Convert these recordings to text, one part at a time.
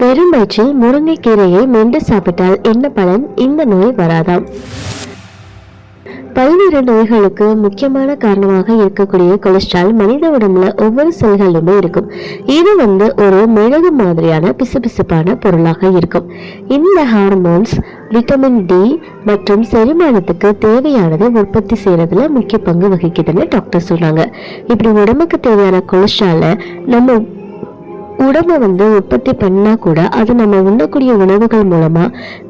வெறும் வயிற்றில் முருங்கைக்கீரையை மென்று சாப்பிட்டால் என்ன பலன்? இந்த நோய் வராதாம் பல்வேறு நோய்களுக்கு முக்கியமான காரணமாக இருக்கக்கூடிய கொலஸ்ட்ரால் மனித உடம்புல ஒவ்வொரு செல்களிலுமே இருக்கும். இது வந்து ஒரு மிளகு மாதிரியான பிசுபிசுப்பான பொருளாக இருக்கும். இந்த ஹார்மோன்ஸ் விட்டமின் டி மற்றும் செரிமானத்துக்கு தேவையானதை உற்பத்தி செய்யறதுல முக்கிய பங்கு வகிக்குதுன்னு டாக்டர் சொல்றாங்க. இப்படி உடம்புக்கு தேவையான கொலஸ்ட்ராலை நம்ம உடம்பு வந்து உற்பத்தி பண்ணா கூட அது நம்ம உண்ணக்கூடிய உணவுகள் மூலமா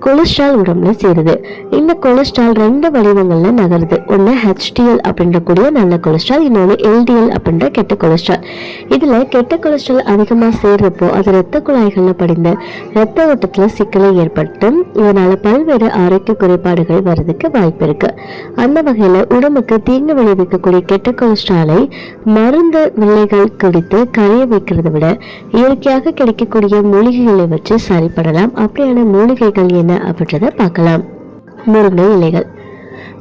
கொலஸ்ட்ரால் உடம்புல சேருது. இந்த கொலஸ்ட்ரால் ரெண்டு வடிவங்கள்ல நகருது. ஒன்று ஹெச்டிஎல் அப்படின்ற கூடிய நல்ல கொலஸ்ட்ரால் இன்னொன்று எல்டிஎல் அப்படின்ற கெட்ட கொலஸ்ட்ரால். இதுல கெட்ட கொலஸ்ட்ரால் அதிகமா சேர்றப்போ அது இரத்த குழாய்கள்ல படிந்த இரத்த ஓட்டத்துல சிக்கலை ஏற்பட்டும் இதனால பல்வேறு ஆரோக்கிய குறைபாடுகள் வர்றதுக்கு வாய்ப்பு இருக்கு. அந்த வகையில உடம்புக்கு தீங்கு விளைவிக்கக்கூடிய கெட்ட கொலஸ்ட்ராலை மருந்து வில்லைகள் குடித்து கரைய வைக்கிறதை விட இயற்கையாக கிடைக்கக்கூடிய மூலிகைகளை வச்சு சரிபடலாம் அப்படியான மூலிகைகள் என்ன அப்படின்றத பார்க்கலாம். முருங்கை இலைகள்.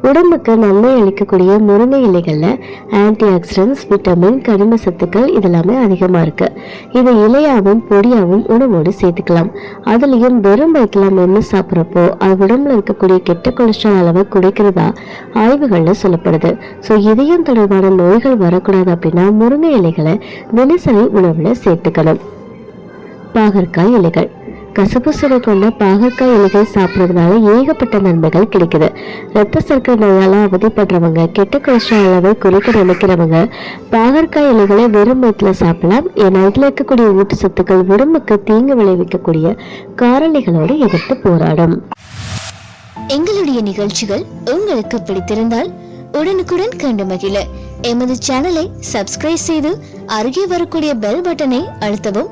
உடம்புக்கு நன்மை அளிக்கக்கூடிய முருங்கை இலைகளில் ஆன்டி ஆக்சிடென்ட்ஸ் விட்டமின் கரிம சத்துக்கள் இதெல்லாமே அதிகமா இருக்கு. இதை இலையாவும் பொடியாகவும் உணவோடு சேர்த்துக்கலாம். அதுலயும் வெறும் வயிற்றுல மென்று சாப்பிட்றப்போ அது உடம்புல இருக்கக்கூடிய கெட்ட கொலஸ்ட்ரால் அளவை குறைக்கிறதா ஆய்வுகள்ல சொல்லப்படுது. ஸோ இதயம் தொடர்பான நோய்கள் வரக்கூடாது அப்படின்னா முருங்கை இலைகளை தினசரி உணவுல சேர்த்துக்கணும். பாகற்காய் இலைகள். கசப்பு சுவை கொண்ட பாகற்காய் இலைகள் சாப்பிட்றதுனால ஏகப்பட்ட நன்மைகள் கிடைக்குது. ரத்த சர்க்கரை நோயால் அவதிப்படுறவங்க கெட்ட கொலஸ்ட்ரால் அளவை குறைக்க நினைக்கிறவங்க பாகற்காய் இலைகளை வெறும் வயிற்றில் சாப்பிடலாம். ஏன்னா இதில் இருக்கக்கூடிய ஊட்டச்சத்துக்கள் உடம்புக்கு தீங்கு விளைவிக்கக்கூடிய காரணிகளோடு எதிர்த்து போராடும். எங்களுடைய நிகழ்ச்சிகள் உங்களுக்கு பிடித்திருந்தால் உடனுக்குடன் கண்டு மகிழ. எமது சேனலை சப்ஸ்கிரைப் செய்து அருகே வரக்கூடிய பெல் பட்டனை அழுத்தவும்